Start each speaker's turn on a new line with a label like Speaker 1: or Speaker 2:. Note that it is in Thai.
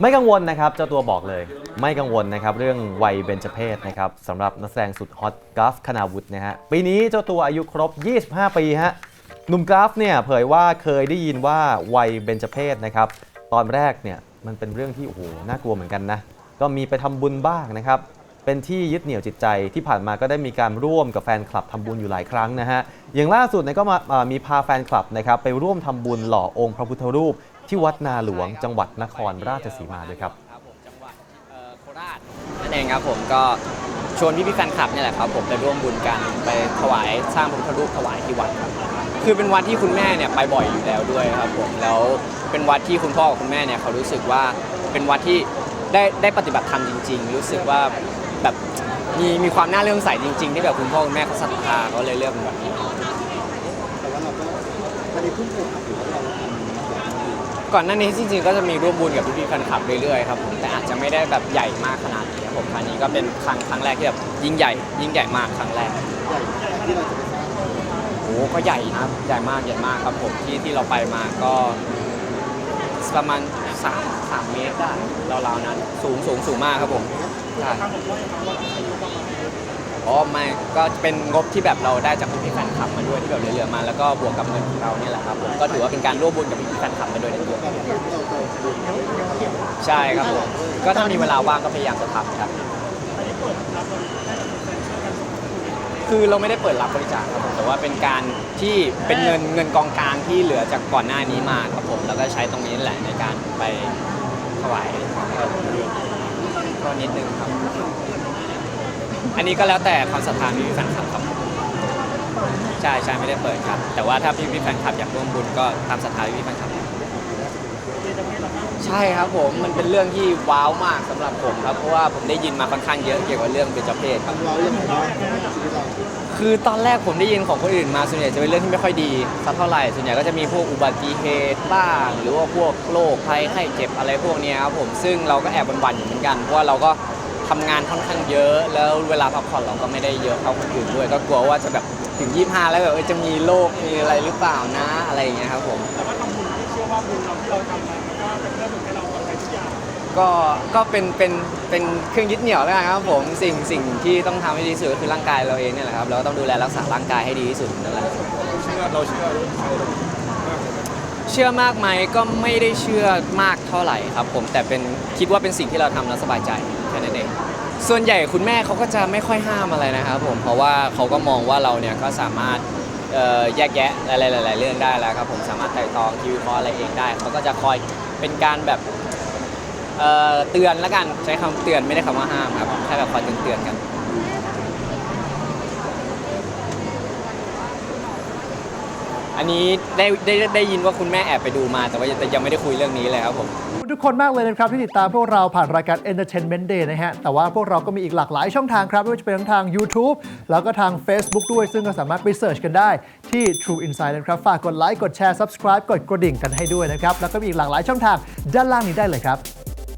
Speaker 1: ไม่กังวลนะครับเจ้าตัวบอกเลย ไม่กังวลนะครับเรื่องวัยเบญจเพศนะครับสำหรับนักแสดงสุดฮอตกราฟคณาวุฒินะฮะปีนี้เจ้าตัวอายุครบ 25 ปีฮะหนุ่มกราฟเนี่ยเผยว่าเคยได้ยินว่าวัยเบญจเพศนะครับตอนแรกเนี่ยมันเป็นเรื่องที่โอ้โหน่ากลัวเหมือนกันนะก็มีไปทำบุญบ้างนะครับเป็นที่ยึดเหนี่ยวจิตใจที่ผ่านมาก็ได้มีการร่วมกับแฟนคลับทำบุญอยู่หลายครั้งนะฮะอย่างล่าสุดเนี่ยก็มามีพาแฟนคลับนะครับไปร่วมทำบุญหล่อองค์พระพุทธรูป ที่วัดนาหลวงจังหวัดนครราชสีมาด้วยครับ
Speaker 2: ผมจังหวัดเอ่อโคราชนั่นเองครับผมก็ชวนพี่พี่ๆแฟนคลับเนี่ยแหละครับผมไปร่วมบุญกันไปถวายสร้างพระพุทธรูปถวายที่วัดครับคือเป็นวัดที่คุณแม่เนี่ยไปบ่อยอยู่แล้วด้วยครับผมแล้วเป็นวัดที่คุณพ่อกับคุณแม่เนี่ยเขารู้สึกว่าเป็นวัดที่ได้ได้ปฏิบัติธรรมจริง ๆ รู้สึกว่าแบบมีมีความน่าเลื่อมใสจริง ๆ ที่แบบคุณพ่อคุณแม่เขาศรัทธาเขาเลยเลือกเป็นแบบนี้
Speaker 3: แต่ว่าเราก็ไม่ได้ทุ่มเทกับหรือว่าเราทำ
Speaker 2: ก่อนหน้านี้จริงๆก็จะมีร่วมบุญกับพี่ๆแฟนคลับเรื่อยๆครับผมแต่อาจจะไม่ได้แบบใหญ่มากขนาดนี้ครับผมครั้งนี้ก็เป็นครั้งครั้งแรกที่แบบยิ่งใหญ่ ยิ่งใหญ่มากครั้งแรก
Speaker 3: ใหญ่ที่เราจะไปสร้าง
Speaker 2: โอ้โหก็ใหญ่นะใหญ่มากใหญ่มากครับผมที่ที่เราไปมาก็ประมาณ3 3เมตรได้ราวๆนั้น สูงสูงสูงมากครับผมใช่ อ๋อไม่ก็เป็นงบที่แบบเราได้จากพี่ๆแฟนคลับมาด้วยที่แบบเหลือๆมาแล้วก็บวกกับเงินของเราเนี่ยแหละครับผมก็ถือว่าเป็นการร่วมบุญกับพี่ๆแฟนคลับมาด้วยในตัว
Speaker 3: การที่เราโตขึ้น
Speaker 2: ใช่ครับผมก็ถ้ามีเวลาว่างก็พยายามจะทำครับ คือเราไม่ได้เปิดรับบริจาคครับผมแต่ว่าเป็นการที่เป็นเงินเงินกองกลางที่เหลือจากก่อนหน้านี้มาครับผมแล้วก็ใช้ตรงนี้แหละในการไปถวายเอ่อก็นิดนึงครับ อันนี้ก็แล้วแต่ความศรัทธาพี่แฟนคลับครับใช่ใช่ไม่ได้เปิดครับ แต่ว่าถ้าพี่ๆแฟนคลับอยากร่วมบุญก็ตามศรัทธาพี่แฟนคลับใช่ครับผมมันเป็นเรื่องที่ว้าวมากสำหรับผมครับเพราะว่าผมได้ยินมาค่อนข้างเยอะเกี่ยวกับเรื่องเบญจเพศครับ
Speaker 3: เรายังไงบ้างเรา
Speaker 2: คือตอนแรกผมได้ยินของคนอื่นมาส่วนใหญ่จะเป็นเรื่องที่ไม่ค่อยดีสักเท่าไหร่ส่วนใหญ่ก็จะมีพวกอุบัติเหตุบ้าง หรือว่าพวกโรคภัยไข้เจ็บอะไรพวกเนี้ยครับผมซึ่งเราก็แอบหวันๆอยู่เหมือนกันเพราะว่าเราก็ ทำงานค่อนข้างเยอะ แล้วเวลาพักผ่อนเราก็ไม่ได้เยอะเท่าคนอื่นด้วย ก็กลัวว่าจะแบบถึง 25 แล้วแบบเออจะมีโรคมีอะไรหรือเปล่านะอะไรอย่างเงี้ยครับผม
Speaker 4: แต่ว่าทำบุญเชื่อว่าบุญเราที่เราทำมามันก็เป็นเรื่องให้เราปลอดภัยทุกอย่าง
Speaker 2: ก็ก็เป็นเป็นเป็นเครื่องยึดเหนี่ยวแล้วกันครับผมสิ่งสิ่งที่ต้องทำให้ดีที่สุดก็คือร่างกายเราเองเนี่ยแหละครับเราก็ต้องดูแลรักษาร่างกายให้ดีที่สุดนั่นแหละ
Speaker 4: เชื่อเราเชื่อใครเรา
Speaker 2: เชื่อมากไหมก็ไม่ได้เชื่อมากเท่าไหร่ครับผมแต่เป็นคิดว่าเป็นสิ่งที่เราทำแล้วสบายใจแค่นั้นเองส่วนใหญ่คุณแม่เขาก็จะไม่ค่อยห้ามอะไรนะครับผมเพราะว่าเขาก็มองว่าเราเนี่ยก็สามารถแยกแยะอะไรหลาย ๆ เรื่องได้แล้วครับผมสามารถไต่ตองคิวคราะห์อะไรเองได้เขาก็จะคอยเป็นการแบบเตือนล้วกันใช้คำเตือนไม่ได้คำว่าห้ามครับแค่แบบคอยเตือนเตือนๆกัน อันนี้ได้ได้ได้ยินว่าคุณแม่แอบไปดูมา แต่ว่าแต่ยังไม่ได้คุยเรื่องนี้เลยครับผม
Speaker 5: ขอบคุณทุกคนมากเลยนะครับ ที่ติดตามพวกเราผ่านรายการ Entertainment Day นะฮะ แต่ว่าพวกเราก็มีอีกหลากหลายช่องทางครับ ไม่ว่าจะเป็นทั้งทาง YouTube แล้วก็ทาง Facebook ด้วย ซึ่งก็สามารถไปเสิร์ชกันได้ที่ True Insight นะครับ ฝากกดไลค์กดแชร์ Subscribe กดกระดิ่งกันให้ด้วยนะครับ แล้วก็มีอีกหลากหลายช่องทางด้านล่างนี้ได้เลยครับ